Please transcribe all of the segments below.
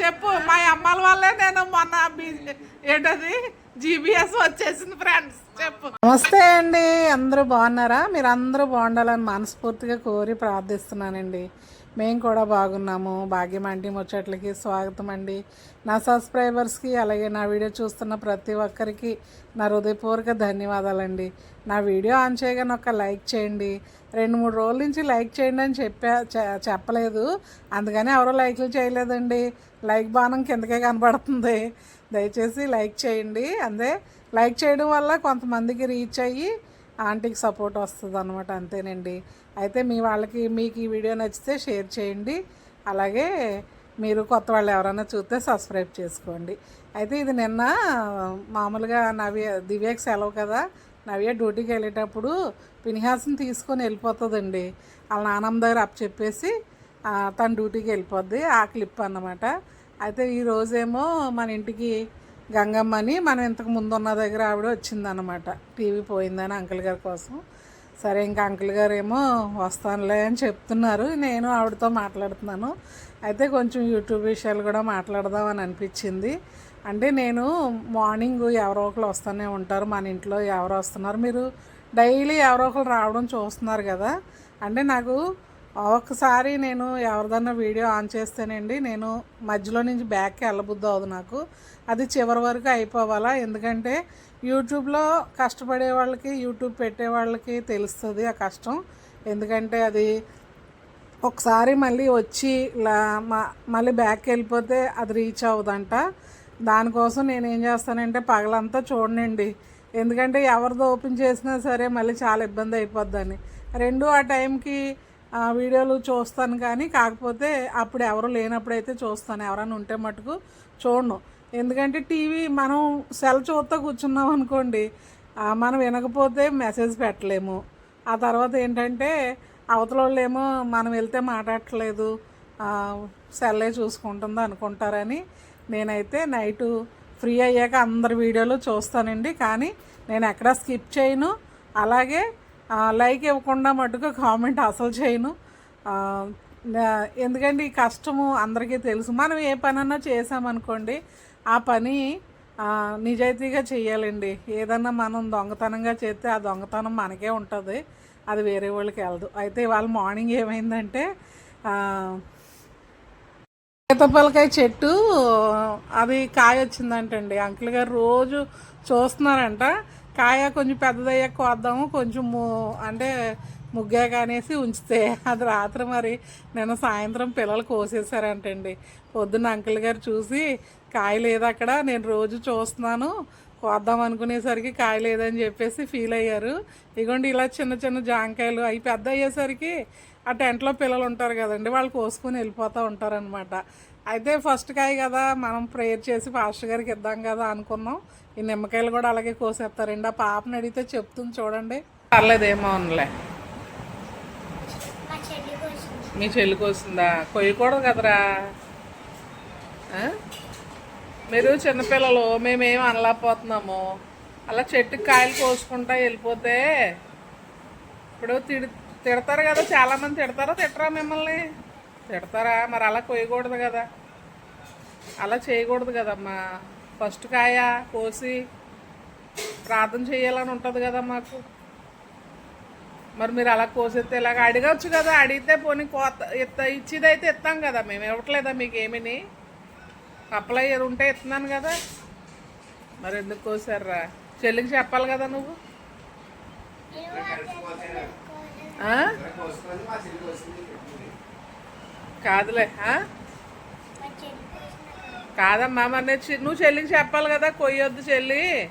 చెప్పు. మా అమ్మాల వల్లే నేను మొన్న ఏంటది? జీబీఎస్ వచ్చేసింది ఫ్రెండ్స్ చెప్పు. నమస్తే అండి. అందరూ బాగున్నారా? మీరు అందరూ బాగుండాలని మనస్ఫూర్తిగా కోరి ప్రార్థిస్తున్నానండి. మేము కూడా బాగున్నాము. భాగ్యం ఆంటీ ముచ్చట్లకి స్వాగతం అండి నా సబ్స్క్రైబర్స్కి అలాగే నా వీడియో చూస్తున్న ప్రతి ఒక్కరికి నా హృదయపూర్వక ధన్యవాదాలండి. నా వీడియో ఆన్ చేయగానే ఒక లైక్ చేయండి. రెండు మూడు రోజుల నుంచి లైక్ చేయండి అని చెప్పా చెప్పలేదు. అందుకని ఎవరో లైక్లు చేయలేదండి. లైక్ బాణం కిందకే కనబడుతుంది. దయచేసి లైక్ చేయండి. అందే లైక్ చేయడం వల్ల కొంతమందికి రీచ్ అయ్యి ఆంటీకి సపోర్ట్ వస్తుంది అనమాట అంతేనండి. అయితే మీ వాళ్ళకి మీకు ఈ వీడియో నచ్చితే షేర్ చేయండి. అలాగే మీరు కొత్త వాళ్ళు ఎవరైనా చూస్తే సబ్స్క్రైబ్ చేసుకోండి. అయితే ఇది నిన్న మామూలుగా నవ్య దివ్యకి సెలవు కదా. నవ్య డ్యూటీకి వెళ్ళేటప్పుడు పినిహాస్ని తీసుకొని వెళ్ళిపోతుందండి. వాళ్ళ నానమ్మ దగ్గర అప్ చెప్పేసి తన డ్యూటీకి వెళ్ళిపోద్ది. ఆ క్లిప్ అన్నమాట. అయితే ఈ రోజేమో మన ఇంటికి గంగమ్మని మనం ఇంతకు ముందు ఉన్న దగ్గర ఆవిడ వచ్చిందనమాట టీవీ పోయిందని అంకుల్ గారి కోసం. సరే ఇంకా అంకుల్ గారు ఏమో వస్తానులే అని చెప్తున్నారు. నేను ఆవిడతో మాట్లాడుతున్నాను. అయితే కొంచెం యూట్యూబ్ విషయాలు కూడా మాట్లాడదాం అని అనిపించింది. అంటే నేను మార్నింగ్ ఎవరో ఒకరు వస్తూనే ఉంటారు. మన ఇంట్లో ఎవరు వస్తున్నారు. మీరు డైలీ ఎవరో ఒకరు రావడం చూస్తున్నారు కదా. అంటే నాకు ఒకసారి నేను ఎవరిదన్నా వీడియో ఆన్ చేస్తేనండి నేను మధ్యలో నుంచి బ్యాక్కి వెళ్ళబుద్ధి అవ్వదు నాకు. అది చివరి వరకు అయిపోవాలా? ఎందుకంటే యూట్యూబ్లో కష్టపడే వాళ్ళకి యూట్యూబ్ పెట్టే వాళ్ళకి తెలుస్తుంది ఆ కష్టం. ఎందుకంటే అది ఒకసారి మళ్ళీ వచ్చి లా- మ- మళ్ళీ బ్యాక్కి వెళ్ళిపోతే అది రీచ్ అవ్వదంట. దానికోసం నేను ఏం చేస్తానంటే పగలంతా చూడండి ఎందుకంటే ఎవరిదో ఓపెన్ చేసినా సరే మళ్ళీ చాలా ఇబ్బంది అయిపోద్దని. రెండు ఆ టైంకి వీడియోలు చూస్తాను కానీ కాకపోతే అప్పుడు ఎవరు లేనప్పుడైతే చూస్తాను. ఎవరైనా ఉంటే మటుకు చూడను. ఎందుకంటే టీవీ మనం సెల్ చూస్తా కూర్చున్నాం అనుకోండి మనం వినకపోతే మెసేజ్ పెట్టలేము. ఆ తర్వాత ఏంటంటే అవతల వాళ్ళు ఏమో మనం వెళ్తే మాట్లాడట్లేదు సెల్లే చూసుకుంటుందో అనుకుంటారని నేనైతే నైటు ఫ్రీ అయ్యాక అందరి వీడియోలు చూస్తానండి. కానీ నేను ఎక్కడా స్కిప్ చేయను. అలాగే లైక్ ఇవ్వకుండా మటుకు కామెంట్ అసలు చేయను. ఎందుకంటే ఈ కష్టము అందరికీ తెలుసు. మనం ఏ పనన్నా చేసామనుకోండి ఆ పని నిజాయితీగా చేయాలండి ఏదన్నా మనం దొంగతనంగా చేస్తే ఆ దొంగతనం మనకే ఉంటుంది. అది వేరే వాళ్ళకి వెళ్ళదు. అయితే ఇవాళ మార్నింగ్ ఏమైందంటే ఆ, సీతపలకాయ చెట్టు అది కాయ వచ్చిందంటండి అంకుల్ గారు రోజు చూస్తున్నారంట. కాయ కొంచెం పెద్దదయ్యాక కోద్దాము కొంచెం ము- అంటే ముగ్గాక అనేసి ఉంచితే అది రాత్రి మరి నేను సాయంత్రం పిల్లలు కోసేసారంటండి పొద్దున్న అంకుల్ గారు చూసి కాయ లేదు అక్కడ నేను రోజు చూస్తున్నాను కోద్దాం అనుకునేసరికి కాయ లేదని చెప్పేసి ఫీల్ అయ్యారు. ఇగోండి ఇలా చిన్న చిన్న జాంకాయలు అవి పెద్ద అయ్యేసరికి ఆ టెంట్లో పిల్లలు ఉంటారు కదండి వాళ్ళు కోసుకొని వెళ్ళిపోతూ ఉంటారనమాట అయితే ఫస్ట్ కాయ కదా మనం ప్రేయర్ చేసి పాస్టర్ గారికి ఇద్దాం కదా అనుకున్నాం. ఈ నిమ్మకాయలు కూడా అలాగే కోసేస్తారండి. ఆ పాపని అడిగితే చెప్తుంది చూడండి. పర్లేదేమో అనులే మా చెల్లి కోసింది. కొయ్యకూడదు కదరా? మీరు చిన్నపిల్లలు మేమేం అనలేకపోతున్నాము. అలా చెట్టుకి కాయలు కోసుకుంటా వెళ్ళిపోతే ఇప్పుడు తిడి తిడతారు కదా చాలామంది తిడతారా తిట్టరా మిమ్మల్ని? తిడతారా మరి అలా కొయ్యకూడదు కదా. అలా చేయకూడదు కదమ్మా. ఫస్ట్ కాయ కోసి ప్రార్థన చేయాలని ఉంటుంది కదా మాకు. మరి మీరు అలా కోసేస్తే ఇలాగ అడగచ్చు కదా. అడిగితే పోనీ కోత ఇత్త ఇచ్చేదైతే ఇస్తాం కదా. మేము ఇవ్వట్లేదా మీకు ఏమిని? అప్లై ఉంటే ఇస్తున్నాను కదా. మరి ఎందుకు కోసారా చెల్లికి చెప్పాలి కదా నువ్వు. ఆ? కాదులే కాదమ్మా మరి చె- నువ్వు చెల్లికి చెప్పాలి కదా కొయ్యొద్దు చెల్లి.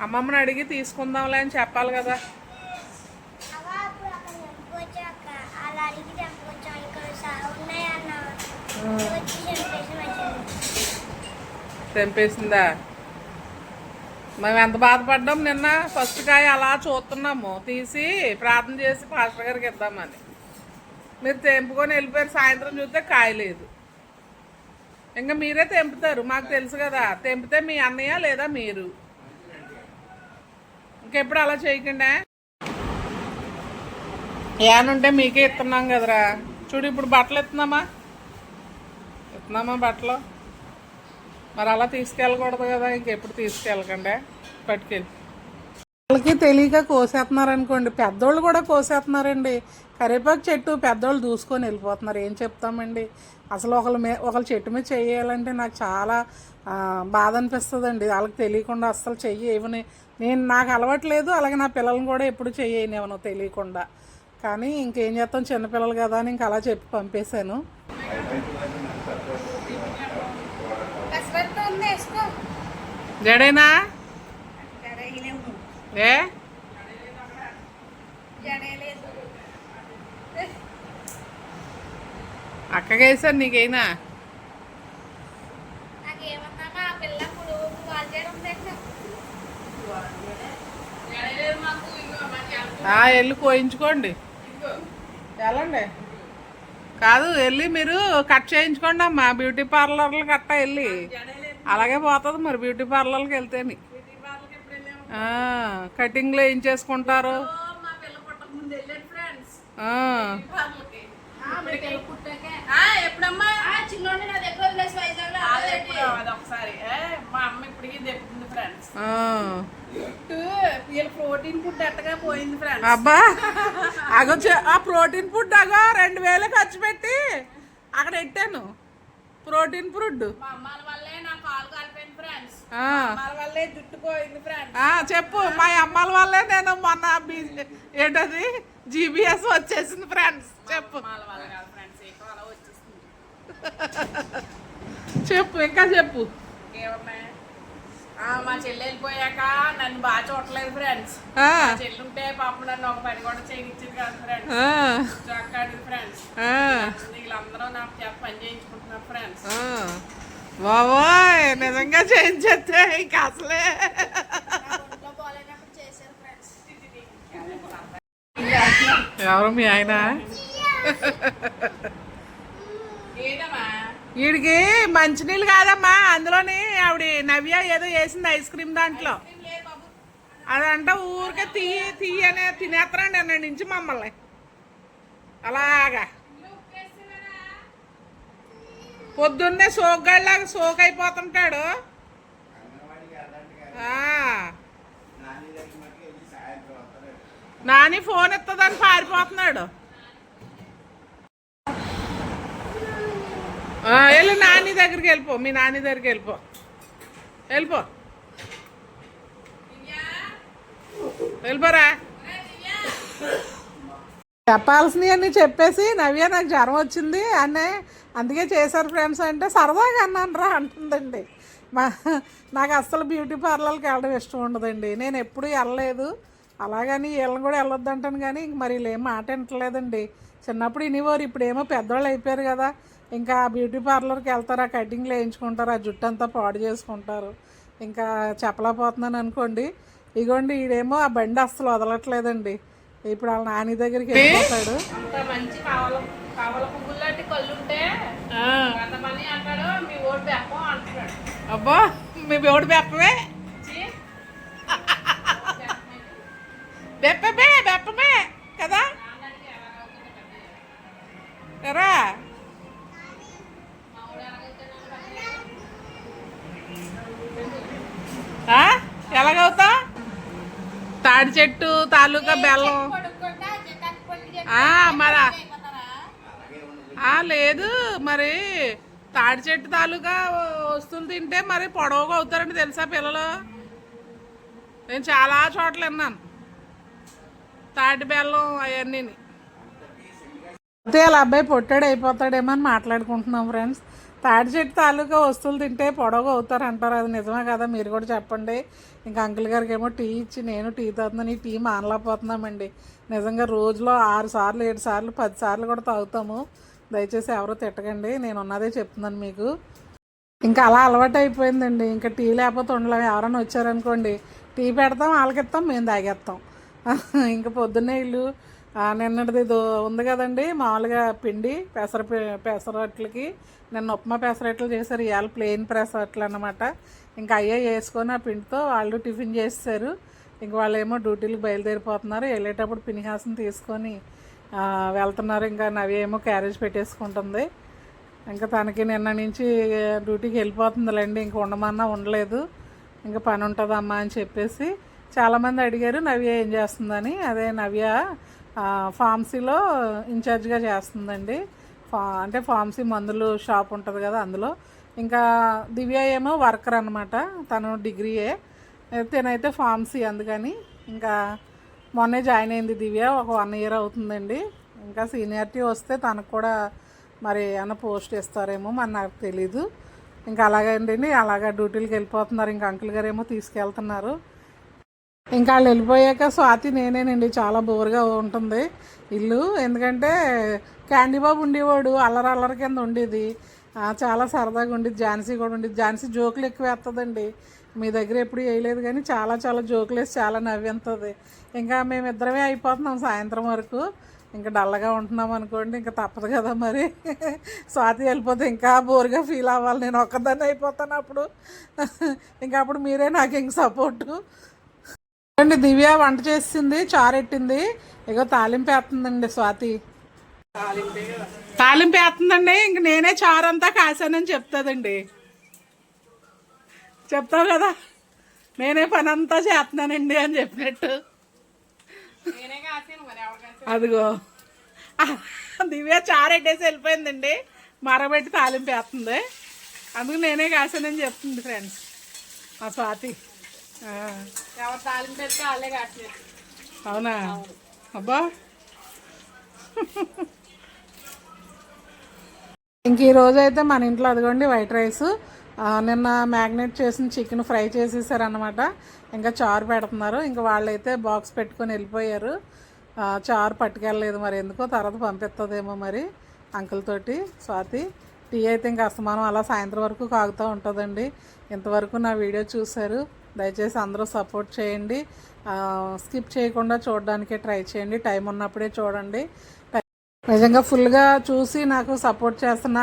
అమ్మమ్మని అడిగి తీసుకుందాంలే అని చెప్పాలి కదా. తెంపేసిందా? మేము ఎంత బాధపడ్డాం నిన్న? ఫస్ట్ కాయ అలా చూస్తున్నాము. తీసి ప్రార్థన చేసి పాస్టర్ గారికి ఇద్దామని. మీరు తెంపుకొని వెళ్ళిపోయారు సాయంత్రం చూస్తే కాయలేదు ఇంకా మీరే తెంపుతారు మాకు తెలుసు కదా. తెంపితే మీ అన్నయ్య లేదా మీరు? ఇంకెప్పుడు అలా చేయకుండా? ఏనుంటే మీకే ఇస్తున్నాం కదరా. చూడు ఇప్పుడు బట్టలు ఎత్తున్నామా? ఎత్తున్నామా బట్టలు? మరి అలా తీసుకెళ్ళకూడదు కదా ఇంకెప్పుడు తీసుకెళ్ళకండి? పట్టుకెళ్ళి. వాళ్ళకి తెలియక కోసేస్తున్నారు అనుకోండి పెద్దోళ్ళు కూడా కోసేస్తున్నారండి. కరివేపాకు చెట్టు పెద్దోళ్ళు దూసుకొని వెళ్ళిపోతున్నారు. ఏం చెప్తామండి? అసలు ఒకళ్ళ మీద ఒకళ్ళ చెట్టు మీద చేయాలంటే నాకు చాలా బాధ అనిపిస్తుందండి. వాళ్ళకి తెలియకుండా అస్సలు చెయ్యి ఇవ్వని నేను నాకు అలవాట్లేదు అలాగే నా పిల్లల్ని కూడా ఎప్పుడు చెయ్యనివ్వను తెలియకుండా. కానీ ఇంకేం చేస్తాం? చిన్నపిల్లలు కదా అని ఇంక అలా చెప్పి పంపేశాను. జడేనా ఏ? అక్కగేసారు నీకైనా? ఆ వెళ్ళి కోయించుకోండి వెళ్ళండి కాదు వెళ్ళి మీరు కట్ చేయించుకోండి అమ్మా. బ్యూటీ పార్లర్లు కట్ట వెళ్ళి అలాగే పోతుంది మరి బ్యూటీ పార్లర్కి వెళ్తేని వాళ్ళకి ఎప్పుడు వెళ్ళాము ఆ, కటింగ్లు ఏం చేసుకుంటారు? ఎప్పుడమ్మా? చిన్నోడి నా దగ్గర వదిలేసి మా అమ్మ ఇప్పటికీ ఫ్రెండ్స్. వీళ్ళ ప్రోటీన్ ఫుడ్ ఎట్టగా పోయింది ఫ్రెండ్స్ అబ్బా! అగో ఆ ప్రోటీన్ ఫుడ్ అగో రెండు వేలు ఖర్చు పెట్టి అక్కడ పెట్టాను ప్రోటీన్ ఫుడ్ మా అమ్మాల వల్లే నా కాలు చెప్పు. మా అమ్మాల వల్లే నేను మొన్న ఏంటది? జీబీఎస్ వచ్చేసింది ఫ్రెండ్స్ చెప్పు. చెప్పు ఇంకా చెప్పు. మా చెల్లి వెళ్ళిపోయాక నన్ను బాగా చూడలేదు ఫ్రెండ్స్ చెల్లి ఉంటే పాప నన్ను ఒక పని కూడా చేయించింది కాదు ఫ్రెండ్స్ ఫ్రెండ్స్ వీళ్ళందరూ నాకు పని చేయించుకుంటున్నారు ఫ్రెండ్స్. బాబోయ్ నిజంగా చేయించేస్తే ఇంకా అసలే. ఎవరు మీ ఆయన? వీడికి మంచినీళ్ళు కాదమ్మా అందులోని ఆవిడ నవ్య ఏదో వేసింది ఐస్ క్రీమ్ దాంట్లో. లేదు అదంట ఊరికే తీయ తీయనే తినేస్తారండి నిన్న నుంచి మమ్మల్ని. అలాగా. పొద్దున్నే సోగ్గాళ్ళలాగా సోక్ అయిపోతుంటాడు నాని ఫోన్ ఎత్తదని పారిపోతున్నాడు. ఆ, వెళ్ళి నాని దగ్గరికి వెళ్ళిపో మీ నాని దగ్గరికి వెళ్ళిపో. వెళ్ళిపో. వెళ్ళిపోరా. చెప్పాల్సినవన్నీ చెప్పేసి నవ్య నాకు జ్వరం వచ్చింది అనే అందుకే చేశారు ఫ్రెండ్స్ అంటే సరదాగా అన్నాను రా అంటుందండి. మా నాకు అస్సలు బ్యూటీ పార్లర్కి వెళ్ళడం ఇష్టం ఉండదండి. నేను ఎప్పుడు వెళ్ళలేదు. అలాగని వీళ్ళని కూడా వెళ్ళొద్దు అంటాను కానీ ఇంక మరి వీళ్ళు ఏం మాట వింటలేదండి చిన్నప్పుడు ఇనివారు ఇప్పుడేమో పెద్దవాళ్ళు అయిపోయారు కదా. ఇంకా బ్యూటీ పార్లర్కి వెళ్తారు ఆ కటింగ్లు వేయించుకుంటారు ఆ జుట్టు అంతా పాడు చేసుకుంటారు. ఇంకా చెప్పలేకపోతున్నాను అనుకోండి. ఇగోండి ఈడేమో ఆ బండి అస్సలు వదలట్లేదండి. ఇప్పుడు వాళ్ళ నాని దగ్గరికి వెళ్ళిపోతాడు. అంత మంచి కావాల కావాల పువ్వులు లాంటి కళ్ళు ఉంటే అంతమంది అంటాడు మీ ఓటు బెప్పం అంటున్నాడు. అబ్బా మీ బేవుడు బెప్పమే? బెప్పమే బెప్పమే? తాడి చెట్టు తాలూకా బెల్లం. మరి లేదు మరి తాడి చెట్టు తాలూకా వస్తువులు తింటే మరి పొడవుగా అవుతారండి తెలుసా పిల్లలు? నేను చాలా చోట్ల విన్నాను. తాటి బెల్లం అవన్నీ అయితే వాళ్ళ అబ్బాయి పొట్టాడు అయిపోతాడేమో అని మాట్లాడుకుంటున్నాం ఫ్రెండ్స్. తాడి చెట్టు తాలూకా వస్తువులు తింటే పొడవుగా అవుతారు అంటారు అది నిజమే కదా? మీరు కూడా చెప్పండి. ఇంకా అంకుల్ గారికి ఏమో టీ ఇచ్చి నేను టీ తాగుతున్నాను ఈ టీ మానలేకపోతున్నామండి. నిజంగా రోజులో ఆరు సార్లు ఏడు సార్లు పది సార్లు కూడా తాగుతాము. దయచేసి ఎవరో తిట్టకండి. నేను ఉన్నదే చెప్తున్నాను మీకు. ఇంకా అలా అలవాటు అయిపోయిందండి. ఇంకా టీ లేకపోతే ఉండలేము. ఎవరైనా వచ్చారనుకోండి టీ పెడతాం వాళ్ళకిస్తాం మేము తాగేస్తాం. ఇంకా పొద్దున్నే ఇల్లు నిన్నటిది ఇది ఉంది కదండి మామూలుగా పిండి పెసర పెసరట్లకి. నిన్న ఉప్మా పెసరట్లు చేశారు. ఇవాళ ప్లెయిన్ పెసరట్లు అన్నమాట ఇంకా అయ్యే వేసుకొని ఆ పిండితో వాళ్ళు టిఫిన్ చేస్తారు. ఇంక వాళ్ళు ఏమో డ్యూటీలకు బయలుదేరిపోతున్నారు. వెళ్ళేటప్పుడు పినిహాసం తీసుకొని వెళ్తున్నారు. ఇంకా నవి ఏమో క్యారేజ్ పెట్టేసుకుంటుంది. ఇంకా తనకి నిన్న నుంచి డ్యూటీకి వెళ్ళిపోతుందిలేండి. ఇంక ఉండమన్నా ఉండలేదు. ఇంకా పని ఉంటుందమ్మా అని చెప్పేసి చాలామంది అడిగారు. నవ్య ఏం చేస్తుందని. అదే నవ్య ఫార్మసీలో ఇన్ఛార్జ్గా చేస్తుందండి. ఫా అంటే ఫార్మసీ మందులు షాప్ ఉంటుంది కదా అందులో. ఇంకా దివ్య ఏమో వర్కర్ అనమాట తను డిగ్రీయే. తనైతే ఫార్మసీ అందుకని ఇంకా మొన్నే జాయిన్ అయింది దివ్య. ఒక వన్ ఇయర్ అవుతుందండి. ఇంకా సీనియారిటీ వస్తే తనకు కూడా మరి ఏమైనా పోస్ట్ ఇస్తారేమో మరి నాకు తెలీదు. ఇంకా అలాగండి అలాగా డ్యూటీలకు వెళ్ళిపోతున్నారు. ఇంకా అంకుల్ గారు ఏమో తీసుకెళ్తున్నారు. ఇంకా వాళ్ళు వెళ్ళిపోయాక స్వాతి నేనేనండి. చాలా బోర్గా ఉంటుంది. ఇల్లు. ఎందుకంటే క్యాండీ బాబు ఉండేవాడు. అల్లరి అల్లరి కింద ఉండేది. చాలా సరదాగా ఉండేది ఝాన్సీ కూడా ఉండేది ఝాన్సీ జోకులు ఎక్కువ వేస్తుందండి మీ దగ్గర ఎప్పుడు వేయలేదు కానీ చాలా చాలా జోకులు వేసి చాలా నవ్వింతుంది. ఇంకా మేమిద్దరమే అయిపోతున్నాం సాయంత్రం వరకు. ఇంకా డల్లగా ఉంటున్నాం అనుకోండి ఇంకా తప్పదు కదా మరి. స్వాతి వెళ్ళిపోతే ఇంకా బోర్గా ఫీల్ అవ్వాలి. నేను ఒక్కదాన్ని అయిపోతాను అప్పుడు. ఇంకా అప్పుడు మీరే నాకు ఇంక సపోర్టు. అండి దివ్య వంట చేసింది చారెట్టింది ఇగో తాలింపు వేస్తుందండి స్వాతి. తాలింపు వేస్తుందండి. ఇంక నేనే చారు అంతా కాసానని చెప్తుందండి. చెప్తావు కదా? నేనే పని అంతా చేస్తున్నానండి అని చెప్పినట్టు. అదిగో. దివ్య చారెట్టేసి వెళ్ళిపోయిందండి. మరబెట్టి తాలింపు వేస్తుంది. అందుకు నేనే కాసానని చెప్తుంది ఫ్రెండ్స్ మా స్వాతి. అవునా. అబ్బా. ఇంక ఈ రోజు అయితే మన ఇంట్లో అదిగోండి వైట్ రైస్. నిన్న మ్యాగ్నేట్ చేసిన చికెన్ ఫ్రై చేసేసారనమాట ఇంకా చారు పెడుతున్నారు. ఇంకా వాళ్ళైతే బాక్స్ పెట్టుకొని వెళ్ళిపోయారు. చారు పట్టుకెళ్ళలేదు మరి. ఎందుకో తర్వాత పంపిస్తుందేమో మరి అంకుల్ తోటి స్వాతి. టీ అయితే ఇంకా అస్తమానం అలా సాయంత్రం వరకు కాగుతూ ఉంటుందండి. ఇంతవరకు నా వీడియో చూశారు. దయచేసి అందరూ సపోర్ట్ చేయండి. స్కిప్ చేయకుండా చూడడానికే ట్రై చేయండి. టైం ఉన్నప్పుడే చూడండి. నిజంగా ఫుల్గా చూసి నాకు సపోర్ట్ చేస్తున్న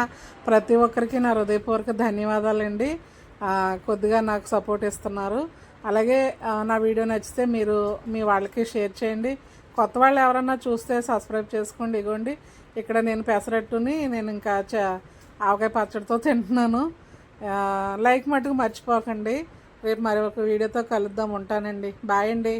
ప్రతి ఒక్కరికి నా హృదయపూర్వక ధన్యవాదాలండి. కొద్దిగా నాకు సపోర్ట్ ఇస్తున్నారు. అలాగే నా వీడియో నచ్చితే మీరు మీ వాళ్ళకి షేర్ చేయండి. కొత్త వాళ్ళు ఎవరన్నా చూస్తే సబ్స్క్రైబ్ చేసుకోండి. ఇగోండి ఇక్కడ నేను పెసరట్టుని నేను ఇంకా చ ఆవకాయ పచ్చడితో తింటున్నాను. లైక్ మటుకు మర్చిపోకండి. రేపు మరి ఒక వీడియోతో కలుద్దాం. ఉంటానండి. బాయ్ అండి.